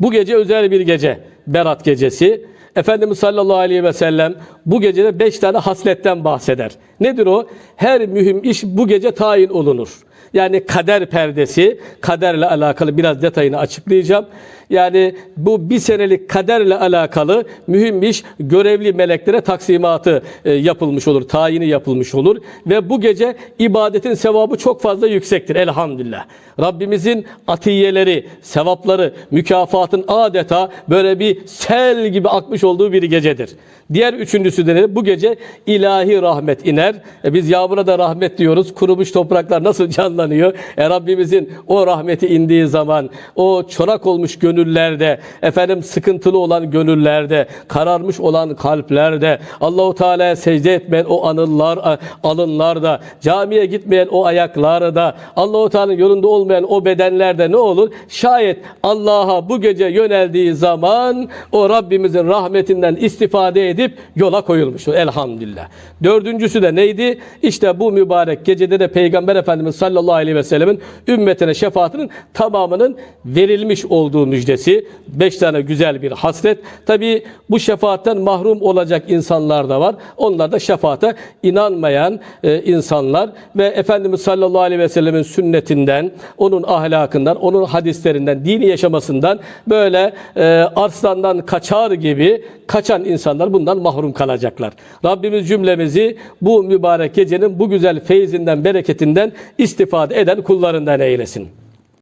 Bu gece özel bir gece. Berat gecesi. Efendimiz sallallahu aleyhi ve sellem bu gecede beş tane hasletten bahseder. Nedir o? Her mühim iş bu gece tayin olunur. Yani kader perdesi, kaderle alakalı biraz detayını açıklayacağım. Yani bu bir senelik kaderle alakalı mühim iş görevli meleklere taksimatı e, yapılmış olur, tayini yapılmış olur. Ve bu gece ibadetin sevabı çok fazla yüksektir elhamdülillah. Rabbimizin atiyeleri, sevapları, mükafatın adeta böyle bir sel gibi akmış olduğu bir gecedir. Diğer üçüncüsü de bu gece ilahi rahmet iner. E biz yağmura da rahmet diyoruz. Kurumuş topraklar nasıl canlanıyor? E Rabbimizin o rahmeti indiği zaman o çorak olmuş gönüllerde, efendim sıkıntılı olan gönüllerde, kararmış olan kalplerde, Allahu Teala'ya secde etmeyen o anılar, alınlarda, camiye gitmeyen o ayaklarda, Allahu Teala'nın yolunda olmayan o bedenlerde ne olur? Şayet Allah'a bu gece yöneldiği zaman o Rabbimizin rahmetinden istifade edip yola koyulmuştur. Elhamdülillah. Dördüncüsü de neydi? İşte bu mübarek gecede de Peygamber Efendimiz sallallahu aleyhi ve sellemin ümmetine şefaatinin tamamının verilmiş olduğu müjdesi. Beş tane güzel bir hasret. Tabi bu şefaatten mahrum olacak insanlar da var. Onlar da şefaate inanmayan e, insanlar ve Efendimiz sallallahu aleyhi ve sellemin sünnetinden, onun ahlakından, onun hadislerinden, dini yaşamasından böyle e, arslandan kaçar gibi kaçan insanlar bundan mahrum kalacaklar. Rabbimiz cümlemizi bu mübarek gecenin bu güzel feyzinden, bereketinden istifade eden kullarından eylesin.